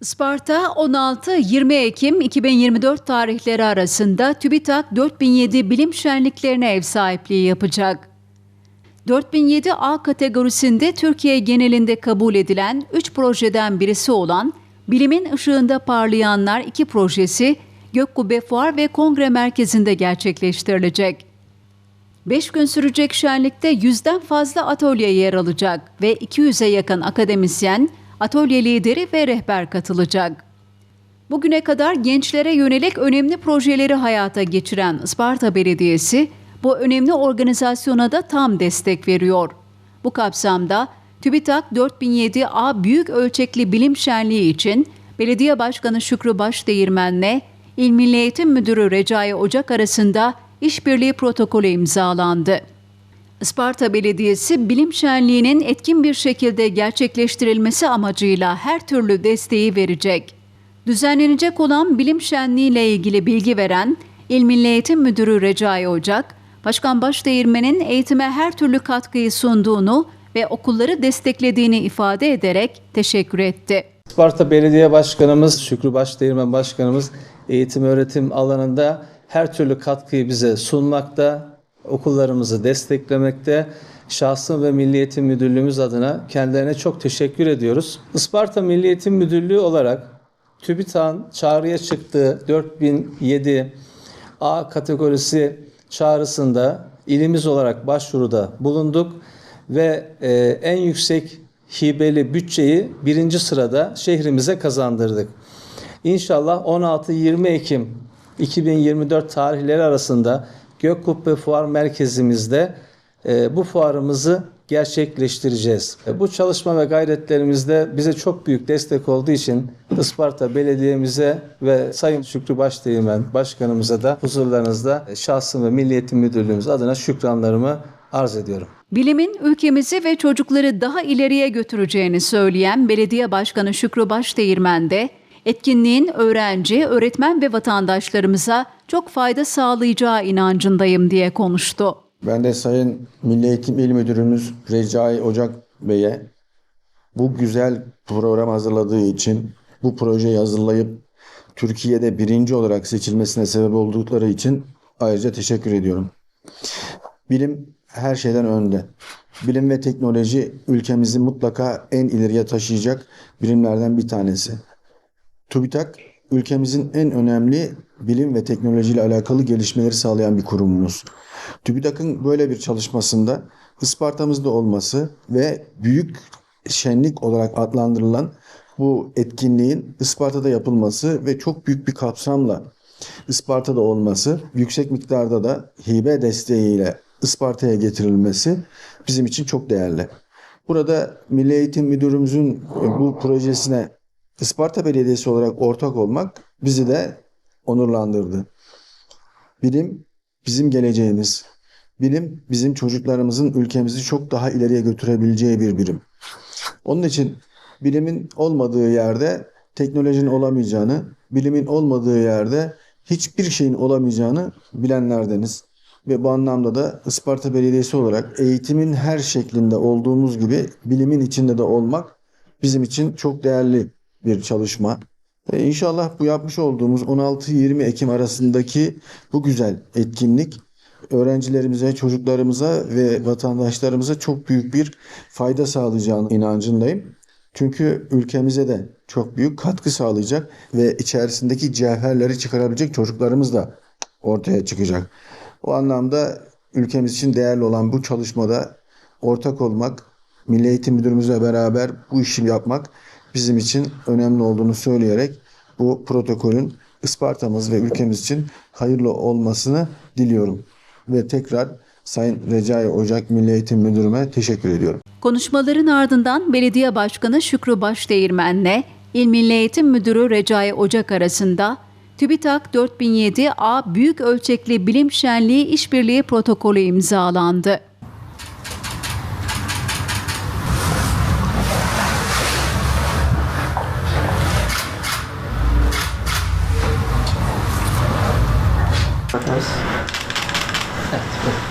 Isparta 16-20 Ekim 2024 tarihleri arasında TÜBİTAK 4007 bilim şenliklerine ev sahipliği yapacak. 4007 A kategorisinde Türkiye genelinde kabul edilen 3 projeden birisi olan Bilimin Işığında Parlayanlar 2 projesi Gökkubbe Fuar ve Kongre Merkezi'nde gerçekleştirilecek. 5 gün sürecek şenlikte yüzden fazla atölye yer alacak ve 200'e yakın akademisyen, atölye lideri ve rehber katılacak. Bugüne kadar gençlere yönelik önemli projeleri hayata geçiren Isparta Belediyesi, bu önemli organizasyona da tam destek veriyor. Bu kapsamda TÜBİTAK 4007A Büyük Ölçekli Bilim Şenliği için Belediye Başkanı Şükrü Başdeğirmen'le İl Milli Eğitim Müdürü Recai Ocak arasında işbirliği protokolü imzalandı. Isparta Belediyesi bilim şenliğinin etkin bir şekilde gerçekleştirilmesi amacıyla her türlü desteği verecek. Düzenlenecek olan bilim şenliği ile ilgili bilgi veren İl Milli Eğitim Müdürü Recai Ocak, Başkan Başdeğirmen'in eğitime her türlü katkıyı sunduğunu ve okulları desteklediğini ifade ederek teşekkür etti. Isparta Belediye Başkanımız, Şükrü Başdeğirmen Başkanımız eğitim öğretim alanında her türlü katkıyı bize sunmakta, okullarımızı desteklemekte. Şahsım ve Milli Eğitim Müdürlüğümüz adına kendilerine çok teşekkür ediyoruz. Isparta Milli Eğitim Müdürlüğü olarak TÜBİTAK'ın çağrıya çıktığı 4007 A kategorisi çağrısında ilimiz olarak başvuruda bulunduk ve e, en yüksek hibeli bütçeyi birinci sırada şehrimize kazandırdık. İnşallah 16-20 Ekim 2024 tarihleri arasında Gökkubbe Fuar Merkezimizde e, bu fuarımızı gerçekleştireceğiz. E, bu çalışma ve gayretlerimizde bize çok büyük destek olduğu için Isparta Belediye'mize ve Sayın Şükrü Başdeğirmen Başkanımıza da huzurlarınızda e, şahsım ve Milli Eğitim Müdürlüğümüz adına şükranlarımı arz ediyorum. Bilimin ülkemizi ve çocukları daha ileriye götüreceğini söyleyen Belediye Başkanı Şükrü Başdeğirmen de etkinliğin öğrenci, öğretmen ve vatandaşlarımıza çok fayda sağlayacağı inancındayım diye konuştu. Ben de Sayın Milli Eğitim İl Müdürümüz Recai Ocak Bey'e bu güzel program hazırladığı için, bu projeyi hazırlayıp Türkiye'de birinci olarak seçilmesine sebep oldukları için ayrıca teşekkür ediyorum. Bilim her şeyden önde. Bilim ve teknoloji ülkemizi mutlaka en ileriye taşıyacak bilimlerden bir tanesi. TÜBİTAK ülkemizin en önemli bilim ve teknolojiyle alakalı gelişmeleri sağlayan bir kurumumuz. TÜBİTAK'ın böyle bir çalışmasında Isparta'mızda olması ve büyük şenlik olarak adlandırılan bu etkinliğin Isparta'da yapılması ve çok büyük bir kapsamla Isparta'da olması, yüksek miktarda da hibe desteğiyle Isparta'ya getirilmesi bizim için çok değerli. Burada Milli Eğitim Müdürümüzün bu projesine Isparta Belediyesi olarak ortak olmak bizi de onurlandırdı. Bilim bizim geleceğimiz. Bilim bizim çocuklarımızın ülkemizi çok daha ileriye götürebileceği bir birim. Onun için bilimin olmadığı yerde teknolojinin olamayacağını, bilimin olmadığı yerde hiçbir şeyin olamayacağını bilenlerdeniz. Ve bu anlamda da Isparta Belediyesi olarak eğitimin her şeklinde olduğumuz gibi bilimin içinde de olmak bizim için çok değerli bir çalışma. E inşallah bu yapmış olduğumuz 16-20 Ekim arasındaki bu güzel etkinlik öğrencilerimize, çocuklarımıza ve vatandaşlarımıza çok büyük bir fayda sağlayacağını inancındayım. Çünkü ülkemize de çok büyük katkı sağlayacak ve içerisindeki cevherleri çıkarabilecek çocuklarımız da ortaya çıkacak. O anlamda ülkemiz için değerli olan bu çalışmada ortak olmak, Milli Eğitim Müdürümüzle beraber bu işi yapmak bizim için önemli olduğunu söyleyerek bu protokolün Isparta'mız ve ülkemiz için hayırlı olmasını diliyorum. Ve tekrar Sayın Recai Ocak Milli Eğitim Müdürüme teşekkür ediyorum. Konuşmaların ardından Belediye Başkanı Şükrü Başdeğirmen'le İl Milli Eğitim Müdürü Recai Ocak arasında TÜBİTAK 4007 A Büyük Ölçekli Bilim Şenliği İşbirliği Protokolü imzalandı. purpose. That's good.